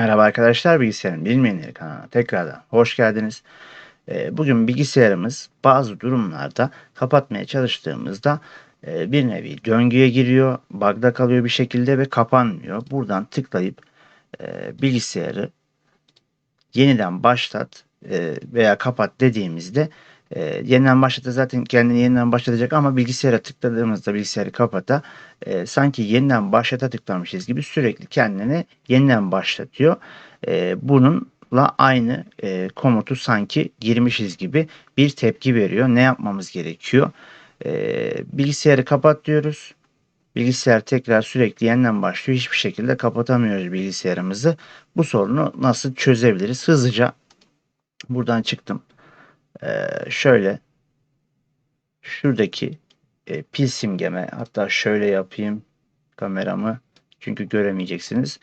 Merhaba arkadaşlar, Bilgisayarın Bilmeyenleri kanalına tekrardan hoş geldiniz. Ee, Bugün bilgisayarımız bazı durumlarda kapatmaya çalıştığımızda e, bir nevi döngüye giriyor, bug'da kalıyor bir şekilde ve kapanmıyor. Buradan tıklayıp e, bilgisayarı yeniden başlat e, veya kapat dediğimizde e, yeniden başlatı zaten kendini yeniden başlatacak ama bilgisayara tıkladığımızda bilgisayarı kapata e, sanki yeniden başlata tıklamışız gibi sürekli kendini yeniden başlatıyor. E, bununla aynı e, komutu sanki girmişiz gibi bir tepki veriyor. Ne yapmamız gerekiyor? E, bilgisayarı kapat diyoruz. Bilgisayar tekrar sürekli yeniden başlıyor. Hiçbir şekilde kapatamıyoruz bilgisayarımızı. Bu sorunu nasıl çözebiliriz? Hızlıca buradan çıktım. Ee, şöyle şuradaki e, pil simgeme hatta şöyle yapayım kameramı çünkü göremeyeceksiniz.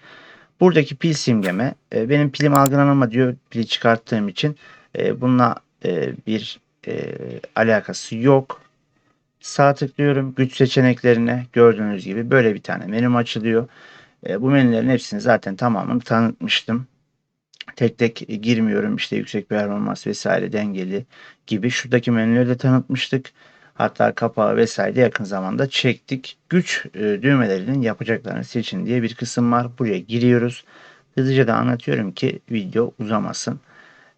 Buradaki pil simgeme e, benim pilim algılanama diyor pili çıkarttığım için e, bununla e, bir e, alakası yok. Sağ tıklıyorum güç seçeneklerine gördüğünüz gibi böyle bir tane menüm açılıyor. E, bu menülerin hepsini zaten tamamını tanıtmıştım. Tek tek girmiyorum işte yüksek performans vesaire dengeli gibi. Şuradaki menüleri de tanıtmıştık. Hatta kapağı vesaire yakın zamanda çektik. Güç e, düğmelerinin yapacaklarını seçin diye bir kısım var. Buraya giriyoruz. Hızlıca da anlatıyorum ki video uzamasın.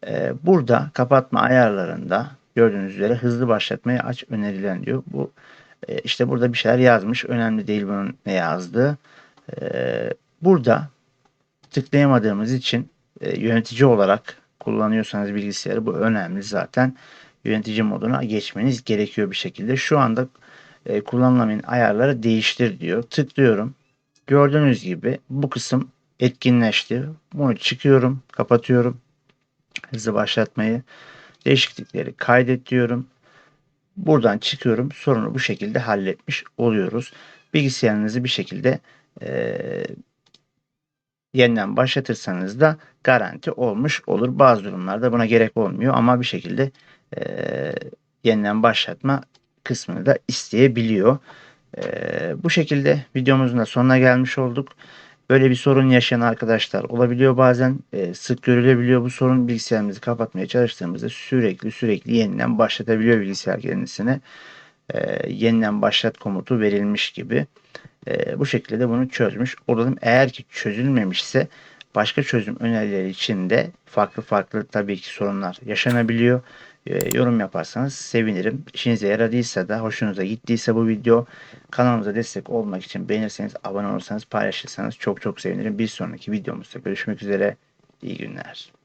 E, burada kapatma ayarlarında gördüğünüz üzere hızlı başlatmayı aç önerilen diyor. Bu e, işte burada bir şeyler yazmış. Önemli değil bunun ne yazdığı. Burada tıklayamadığımız için e, yönetici olarak kullanıyorsanız bilgisayarı bu önemli zaten. Yönetici moduna geçmeniz gerekiyor bir şekilde. Şu anda e, kullanılamayan ayarları değiştir diyor. Tıklıyorum. Gördüğünüz gibi bu kısım etkinleşti. Bunu çıkıyorum, kapatıyorum. Hızlı başlatmayı. Değişiklikleri kaydet diyorum. Buradan çıkıyorum. Sorunu bu şekilde halletmiş oluyoruz. Bilgisayarınızı bir şekilde e, yeniden başlatırsanız da garanti olmuş olur. Bazı durumlarda buna gerek olmuyor ama bir şekilde e, yeniden başlatma kısmını da isteyebiliyor. E, bu şekilde videomuzun da sonuna gelmiş olduk. Böyle bir sorun yaşayan arkadaşlar olabiliyor bazen. E, sık görülebiliyor bu sorun. Bilgisayarımızı kapatmaya çalıştığımızda sürekli sürekli yeniden başlatabiliyor bilgisayar kendisine. E, yeniden başlat komutu verilmiş gibi. E, bu şekilde de bunu çözmüş olalım. Eğer ki çözülmemişse başka çözüm önerileri için de farklı farklı tabii ki sorunlar yaşanabiliyor. E, yorum yaparsanız sevinirim. İşinize yaradıysa da hoşunuza gittiyse bu video kanalımıza destek olmak için beğenirseniz, abone olursanız, paylaşırsanız çok çok sevinirim. Bir sonraki videomuzda görüşmek üzere. İyi günler.